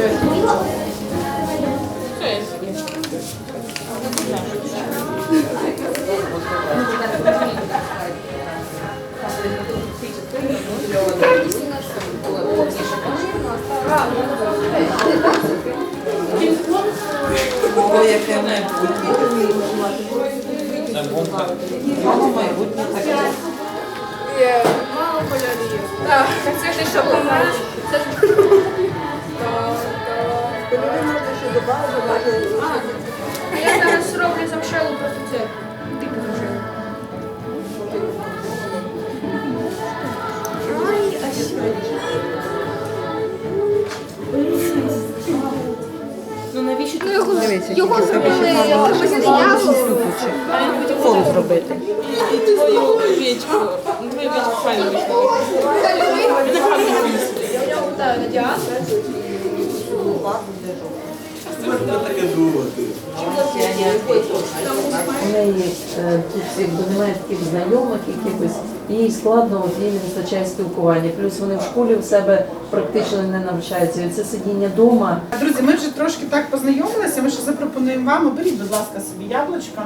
О, яке майбутнє. Мало майбутнє таке. Є мало кольорів. Так, це ти А я зараз роблю замшелу просто це. Типу замшелу. Ну навіщо Ну його, його зробили якимось діялом. Фон зробити. твою овечку? Твою овечку файно вийшло. Так, на таке думати. У неї е, тут якби немає таких знайомих якихось, їй складно, от їй не вистачає спілкування. Плюс вони в школі в себе практично не навчаються. І це сидіння вдома. Друзі, ми вже трошки так познайомилися. Ми ще запропонуємо вам. Оберіть, будь ласка, собі яблучко.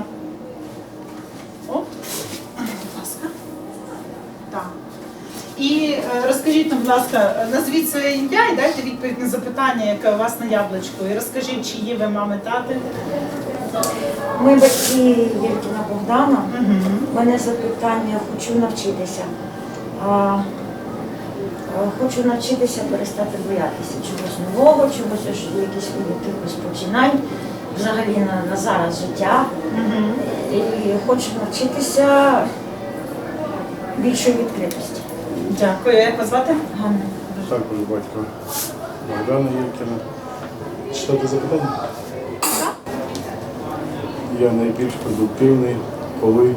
Оп. Будь ласка. Так. І е, розкажіть нам, будь ласка, назвіть своє ім'я і дайте відповідь на запитання, яке у вас на яблучку. І розкажіть, чи ви мами тати. Ми батьки Євкіна Богдана. У мене запитання, хочу навчитися. А, а, хочу навчитися перестати боятися чогось нового, чогось якісь якихось починань, взагалі на, на зараз життя. І хочу навчитися більшої відкритості. Дякую. Як вас звати? Ганна. Також батько Богдана Євкіна. Читати запитання? Я найбільш продуктивний, коли.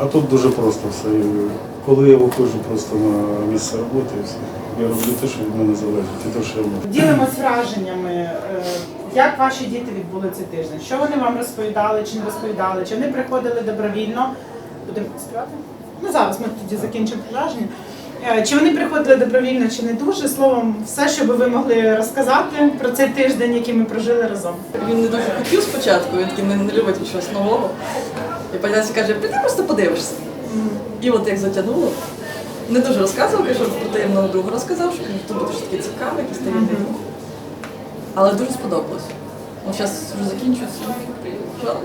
А тут дуже просто все. Коли я виходжу просто на місце роботи, і все. я роблю те, що від мене залежить, і те, що я люблю. Ділимось враженнями. Е, Як ваші діти відбули цей тиждень? Що вони вам розповідали чи не розповідали? Чи вони приходили добровільно? Будемо співати? Ну зараз ми тоді закінчимо враження. Е, Чи вони приходили добровільно, чи не дуже? Словом, все, що би ви могли розказати про цей тиждень, який ми прожили разом. Він не дуже хотів спочатку, він такий не, не любить щось нового. І паняці каже, піди просто подивишся. І от як затягнуло. Не дуже розказував, що про таємного друга розказав, що то буде щось таке цікаве, якісь таємні. Але дуже сподобалось. Ну, зараз вже закінчується. Жалко.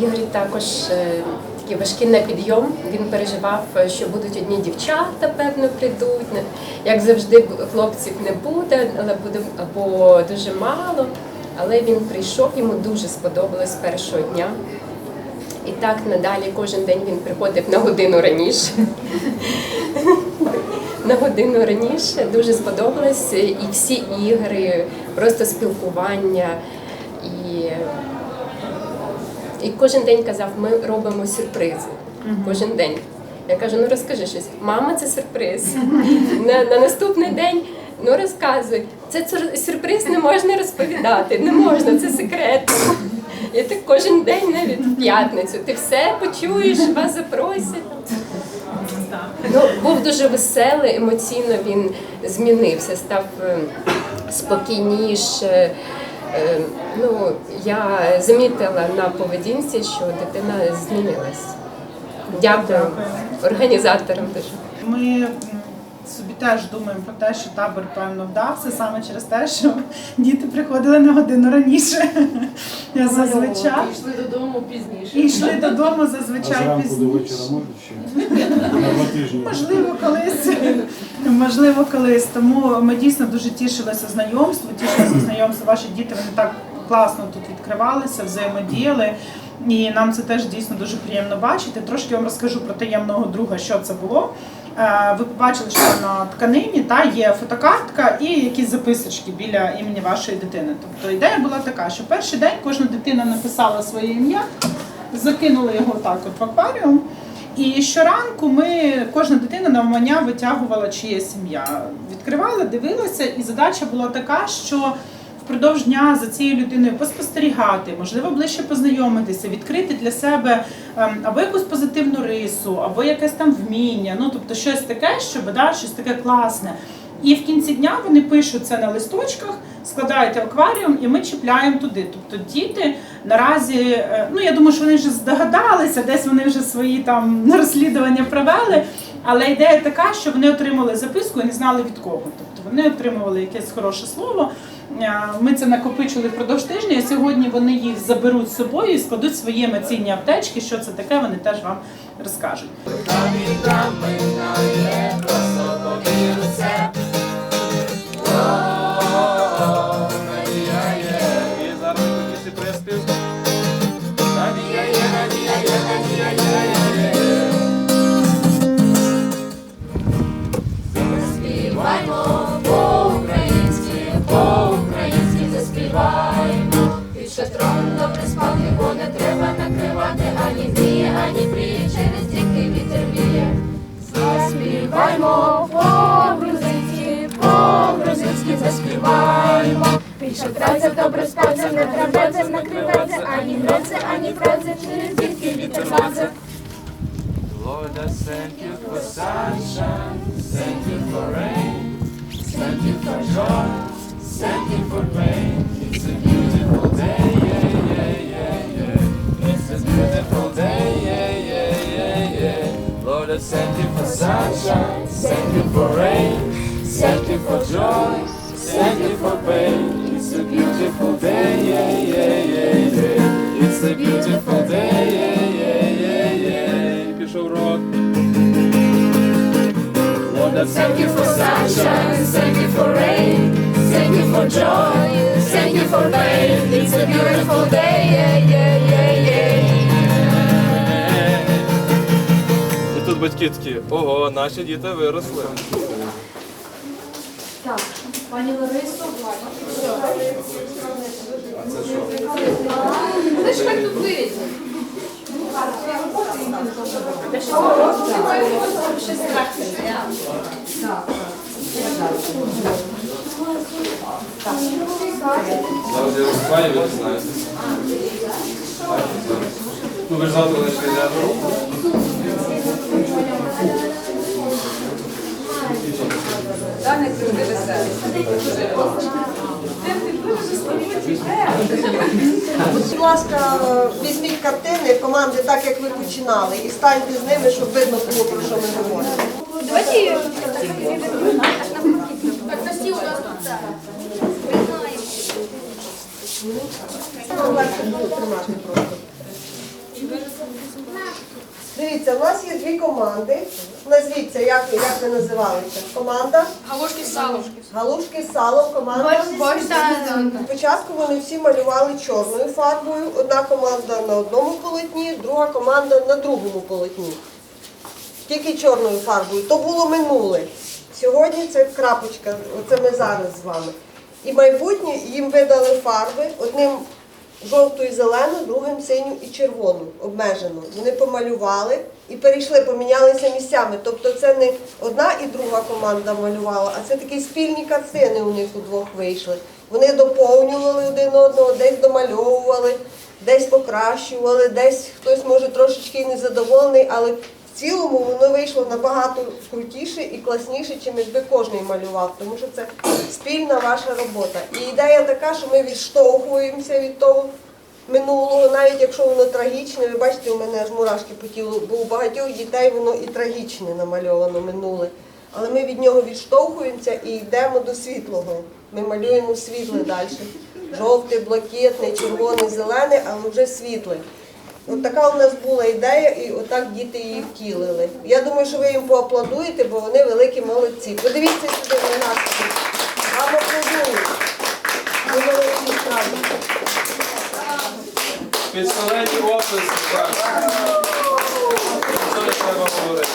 Ігор також е, такий важкий на підйом. Він переживав, що будуть одні дівчата, певно, прийдуть. Як завжди, хлопців не буде, але буде або дуже мало. Але він прийшов, йому дуже сподобалось з першого дня. І так надалі кожен день він приходив на годину раніше. На годину раніше дуже сподобалось і всі ігри, просто спілкування. І і кожен день казав, ми робимо сюрпризи. Кожен день. Я кажу, ну розкажи щось. Мама, це сюрприз. На, на наступний день ну розказуй. Це сюрприз не можна розповідати, не можна, це секрет. І так кожен день, навіть в п'ятницю. Ти все почуєш, вас запросять. Ну, був дуже веселий, емоційно він змінився, став е, спокійніше. Е, Ну, я замітила на поведінці, що дитина змінилась. Дякую організаторам дуже. Ми собі теж думаємо про те, що табор певно вдався саме через те, що діти приходили на годину раніше. Зазвичай. Пішли додому пізніше. І йшли додому зазвичай пізніше. Можливо, колись. Можливо, колись. Тому ми дійсно дуже тішилися знайомству, тішилися знайомству. Ваші діти вони так класно тут відкривалися, взаємодіяли. І нам це теж дійсно дуже приємно бачити. Трошки вам розкажу про таємного друга, що це було. Е, Ви побачили, що на тканині та є фотокартка і якісь записочки біля імені вашої дитини. Тобто ідея була така, що перший день кожна дитина написала своє ім'я, закинули його так от в акваріум. І щоранку ми, кожна дитина навмання витягувала чиєсь ім'я. Відкривала, дивилася, і задача була така, що впродовж дня за цією людиною поспостерігати, можливо, ближче познайомитися, відкрити для себе ем, або якусь позитивну рису, або якесь там вміння, ну тобто щось таке, щоб да, щось таке класне. І в кінці дня вони пишуть це на листочках, складають в акваріум, і ми чіпляємо туди. Тобто діти наразі, е, ну я думаю, що вони вже здогадалися, десь вони вже свої там розслідування провели. Але ідея така, що вони отримали записку і не знали від кого. Тобто вони отримували якесь хороше слово. Ми це накопичили впродовж тижня. і Сьогодні вони їх заберуть з собою і складуть свої емоційні аптечки. Що це таке, вони теж вам розкажуть. Під шатраця добре спаться, не треба накривати, ані греться, ані праці, через дикий вітер. Lord, I thank you for sunshine, thank you for rain, thank you for joy, thank you for pain. It's a beautiful day, yeah, yeah, yeah, yeah. It's a beautiful day, yeah, yeah, yeah, yeah. Lord, I thank you for sunshine, thank you for rain, thank you for joy, thank you for pain. A beautiful day, yeah, yeah, yeah, yeah. It's a beautiful day, yeah, yeah, yeah, yeah. Пішов рок. Lord, I Thank you for sunshine, thank you for rain, thank you for joy, thank you for pain. It's a beautiful day, yeah, yeah, yeah, yeah. І тут батьки такі, ого, наші діти виросли. Пані Ларисо, Це ж так тут вийде. Зараз я розпаю, ви не знаєте. Ну ви ж завтра лише йдете. Будь ласка, візьміть картини команди так, як ви починали, і станьте з ними, щоб видно було, про що ми говоримо. Давайте так на стіл у нас тут. Вам легше буде тримати просто. Дивіться, у нас є дві команди. Назвіться, як, ви- як ви називалися? Команда Галушки з салом. Галушки з салом, команда. Спочатку вони всі малювали чорною фарбою. Одна команда на одному полотні, друга команда на другому полотні. Тільки чорною фарбою. То було минуле. Сьогодні це крапочка, оце ми зараз з вами. І майбутнє їм видали фарби одним жовту і зелену, другим синю і червону, обмежено. Вони помалювали і перейшли, помінялися місцями. Тобто це не одна і друга команда малювала, а це такі спільні картини у них удвох вийшли. Вони доповнювали один одного, десь домальовували, десь покращували, десь хтось може трошечки незадоволений, але цілому воно вийшло набагато крутіше і класніше, чим якби кожен малював, тому що це спільна ваша робота. І ідея така, що ми відштовхуємося від того минулого, навіть якщо воно трагічне, ви бачите, у мене аж мурашки по тілу, бо у багатьох дітей воно і трагічне намальовано минуле. Але ми від нього відштовхуємося і йдемо до світлого. Ми малюємо світле далі. Жовтий, блакитний, червоний, зелений, але вже світлий. От така у нас була ідея, і отак діти її втілили. Я думаю, що ви їм поаплодуєте, бо вони великі молодці. Подивіться сюди на нас. Вам аплодують. Ви справді. Офіс. Що ще треба говорити?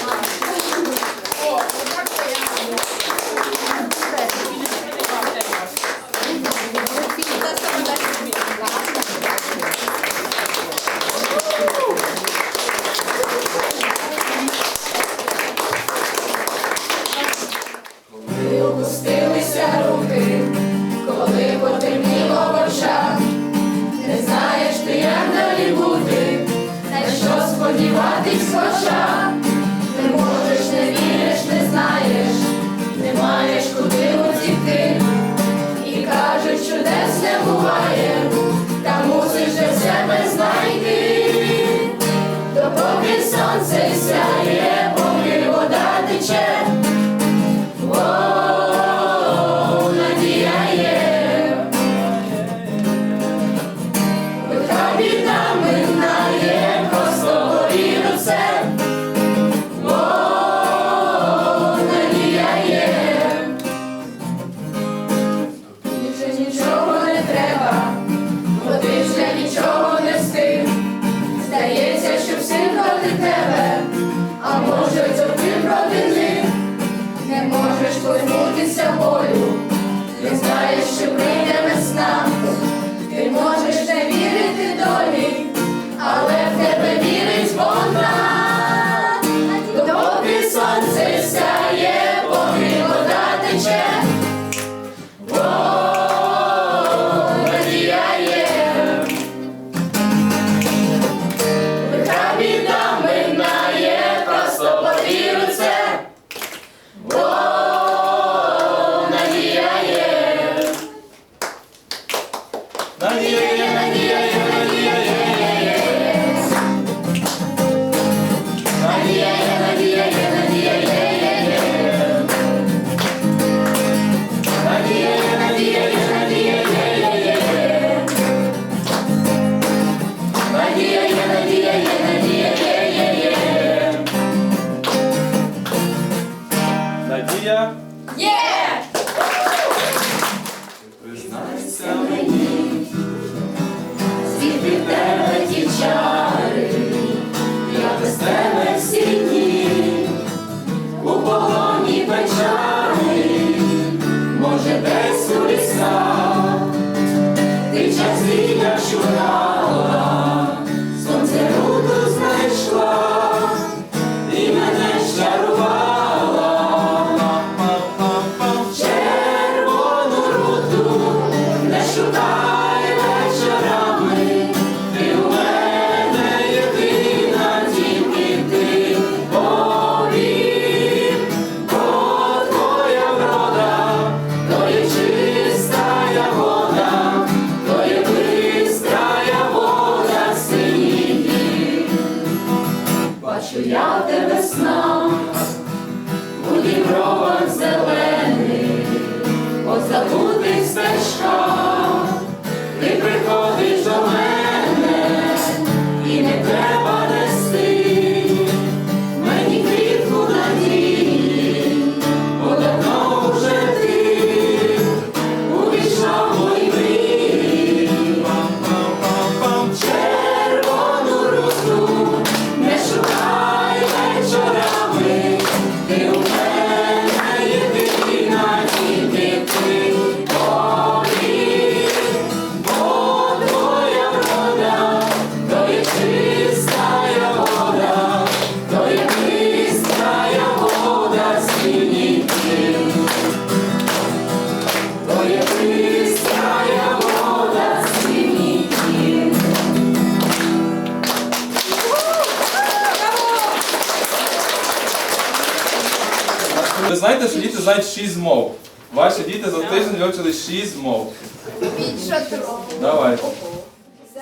Ви знаєте, що діти знають шість мов. Ваші діти за тиждень вивчили шість мов. Більше трьох. Давайте.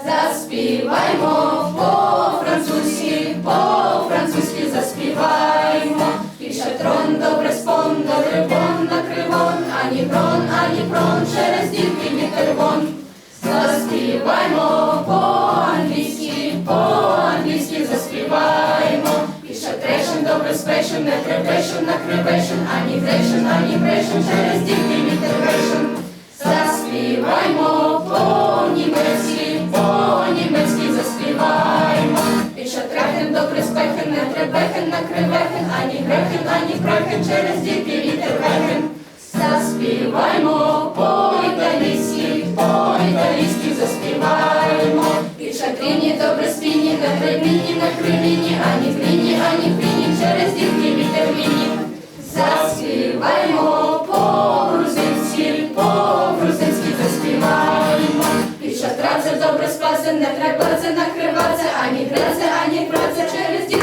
Заспіваймо по-французьки, по-французьки заспіваймо. І шатрон, добре спон, добре бон, накривон, ані брон, ані брон через дірки вітервон. Заспіваймо по-англійськи, по-англійськи заспіваймо. Ще трешен, доброспешен, не требешен, накривешен, ані грешен, ані грешен, через дітей не терпешен. Заспіваймо по-німецьки, по-німецьки заспіваймо. І ще трехен, доброспехен, не требехен, накривехен, ані грехен, ані грехен, через дітей і терпехен. Заспіваймо по-німецьки. плині, ані в ані в через дірки вітер війні. Заспіваймо по-грузинськи, по-грузинськи заспіваємо. Під шатра це добре спасе, не треба це накриватися, ані граця, ані праця через дірки.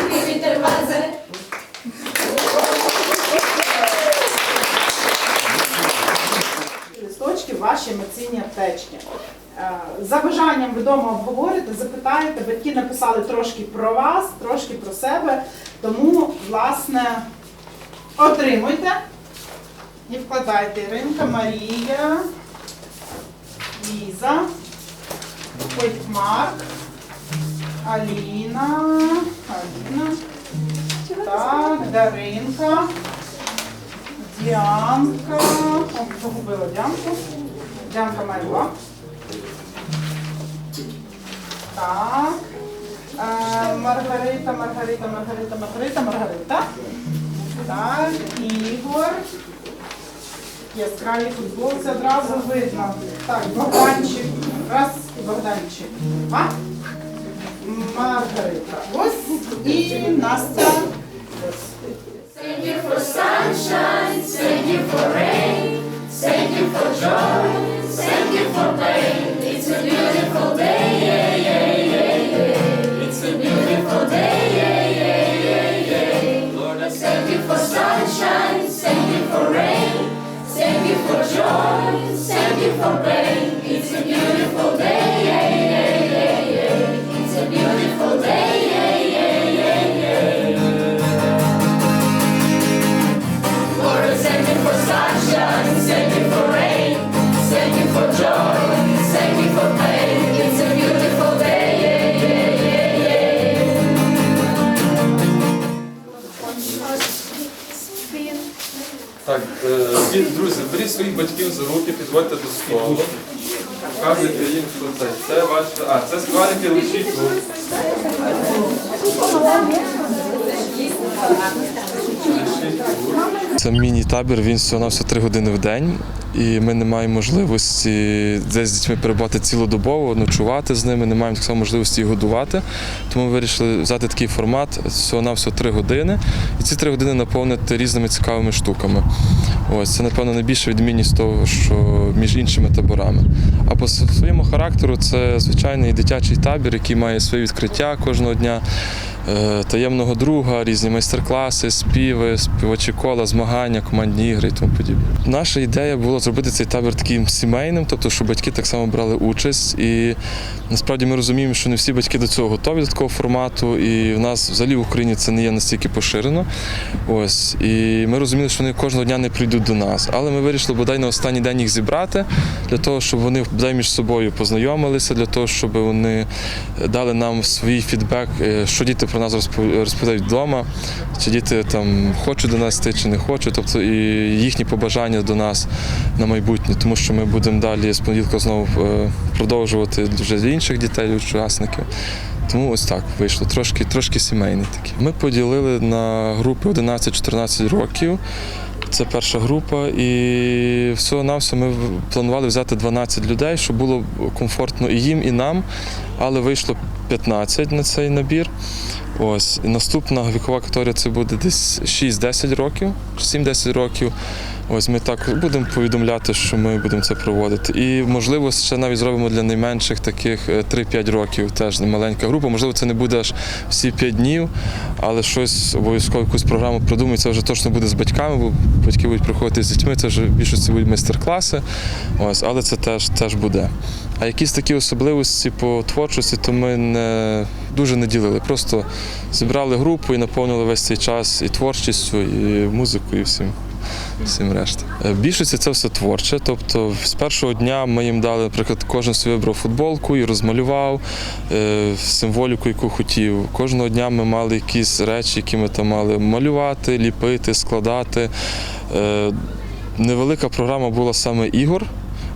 ваші емоційні аптечки. Е, за бажанням відомо вдома обговорите, запитаєте, батьки написали трошки про вас, трошки про себе. Тому, власне, отримуйте і вкладайте Іринка, Марія, Ліза, Петьмарк, Аліна, Аліна, так, Даринка, Діанка. О, загубила Діанку. Діанка має два. Так. Е, Маргарита, Маргарита, Маргарита, Маргарита, Маргарита. Так, Ігор. Яскравий футбол, це одразу видно. Так, Богданчик. Раз, Богданчик. А? Маргарита. Ось. І Настя. Thank for sunshine, thank for rain, thank you for joy, thank you for pain. It's a beautiful day, yeah, yeah, yeah, yeah. It's a beautiful day, yeah, yeah, yeah, yeah. Lord, I Thank you for sunshine, thank you for rain, thank you for joy, thank you for pain. It's a beautiful day, своїх батьків за руки, підводьте до столу. Показуйте їм, що це. Це бачите. А, це складики лишіть тут. Лишіть тут. Це міні-табір, він всього все три години в день, і ми не маємо можливості десь з дітьми перебувати цілодобово, ночувати з ними, не маємо так само можливості їх годувати. Тому ми вирішили взяти такий формат всього на три години, і ці три години наповнити різними цікавими штуками. Ось це, напевно, найбільша відмінність того, що між іншими таборами. А по своєму характеру це звичайний дитячий табір, який має своє відкриття кожного дня, таємного друга, різні майстер-класи, співи, співочі кола, змагання, командні ігри і тому подібне. Наша ідея була зробити цей табір таким сімейним, тобто, щоб батьки так само брали участь. І насправді ми розуміємо, що не всі батьки до цього готові до такого формату, і в нас взагалі в Україні це не є настільки поширено. Ось і ми розуміли, що вони кожного дня не прийдуть до нас. Але ми вирішили бодай на останній день їх зібрати для того, щоб вони бодай між собою познайомилися, для того, щоб вони дали нам свій фідбек, е, що діти про нас розпов- розповідають вдома, чи діти там хочуть до нас йти, чи не хочуть, тобто і їхні побажання до нас на майбутнє, тому що ми будемо далі з понеділка знову е, продовжувати вже інших дітей, учасників. Тому ось так вийшло, трошки, трошки сімейний такий. Ми поділили на групи 11-14 років. Це перша група, і всього навсього ми планували взяти 12 людей, щоб було комфортно і їм, і нам, але вийшло 15 на цей набір. Ось наступна вікова категорія це буде десь 6-10 років, 7-10 років. Ось ми так будемо повідомляти, що ми будемо це проводити. І можливо, ще навіть зробимо для найменших таких е, 3-5 років, теж маленька група. Можливо, це не буде аж всі 5 днів, але щось обов'язково якусь програму придумаємо. Це вже точно буде з батьками, бо батьки будуть приходити з дітьми. Це вже більшості будуть майстер-класи. Ось, але це теж, теж буде. А якісь такі особливості по творчості, то ми не дуже не ділили. Просто зібрали групу і наповнили весь цей час і творчістю, і музикою, і всім. Всім решта. Е, більшості це все творче. Тобто з першого дня ми їм дали, наприклад, кожен собі вибрав футболку і розмалював е, символіку, яку хотів. Кожного дня ми мали якісь речі, які ми там мали малювати, ліпити, складати. Е, Невелика програма була саме ігор.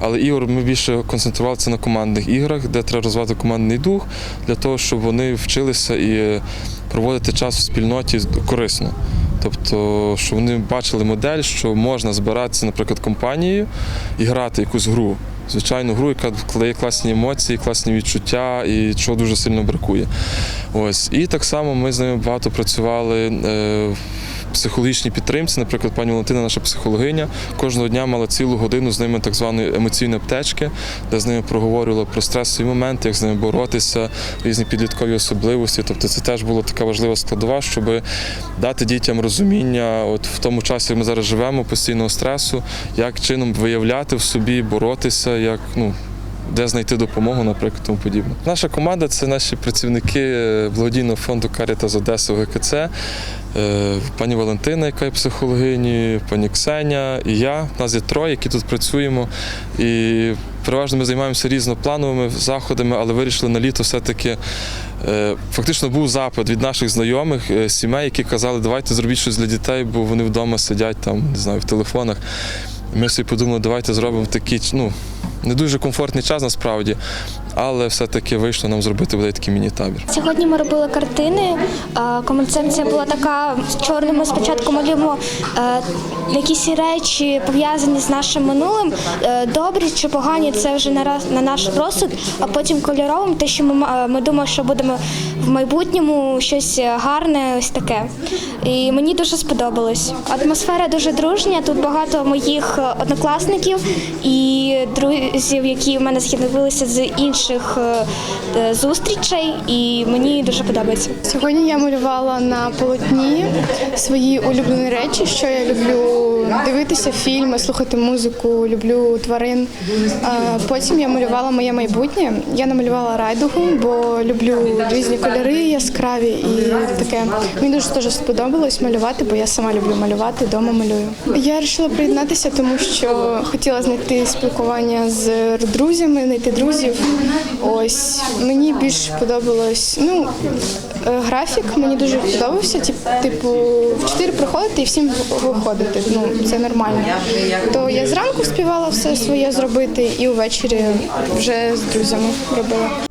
Але ігор ми більше концентрувалися на командних іграх, де треба розвивати командний дух для того, щоб вони вчилися і проводити час в спільноті корисно. Тобто, щоб вони бачили модель, що можна збиратися, наприклад, компанією і грати якусь гру. Звичайну гру, яка дає класні емоції, класні відчуття і чого дуже сильно бракує. Ось. І так само ми з ними багато працювали е, психологічній підтримці. Наприклад, пані Валентина, наша психологиня, кожного дня мала цілу годину з ними так званої емоційної аптечки, де з ними проговорювала про стресові моменти, як з ними боротися, різні підліткові особливості. Тобто це теж була така важлива складова, щоб дати дітям розуміння, от в тому часі, як ми зараз живемо, постійного стресу, як чином виявляти в собі, боротися, як ну. Де знайти допомогу, наприклад, тому подібне. Наша команда це наші працівники е, благодійного фонду Каріта з Одеси ГКЦ, е, пані Валентина, яка є психологині, пані Ксеня і я. Нас є троє, які тут працюємо. І переважно ми займаємося різноплановими заходами, але вирішили на літо все-таки. е, Фактично був запит від наших знайомих сімей, які казали, давайте зробіть щось для дітей, бо вони вдома сидять там, не знаю, в телефонах. Ми собі подумали, давайте зробимо такий, ну, не дуже комфортний час насправді, але все-таки вийшло нам зробити буде такий міні-табір. Сьогодні ми робили картини. Концепція була така з чорними. Спочатку малюємо е, якісь речі пов'язані з нашим минулим. Е, Добрі чи погані це вже на наш розсуд, а потім кольоровим, те, що ми, е, ми думаємо, що будемо в майбутньому щось гарне, ось таке. І мені дуже сподобалось. Атмосфера дуже дружня. Тут багато моїх однокласників і друзів, які в мене з'явилися з інших е, е, зустрічей, і мені дуже подобається. Сьогодні я малювала на полотні свої улюблені речі, що я люблю дивитися фільми, слухати музику, люблю тварин. Потім я малювала моє майбутнє. Я намалювала райдугу, бо люблю різні кольори яскраві і таке. Мені дуже дуже сподобалось малювати, бо я сама люблю малювати, вдома малюю. Я вирішила приєднатися, тому що хотіла знайти спілкування з друзями, знайти друзів. Ось мені більш подобалось. Ну е, графік мені дуже подобався. тип- Типу, в 4 приходити і всім виходити. Ну це нормально. То я зранку співала все своє зробити, і увечері вже з друзями робила.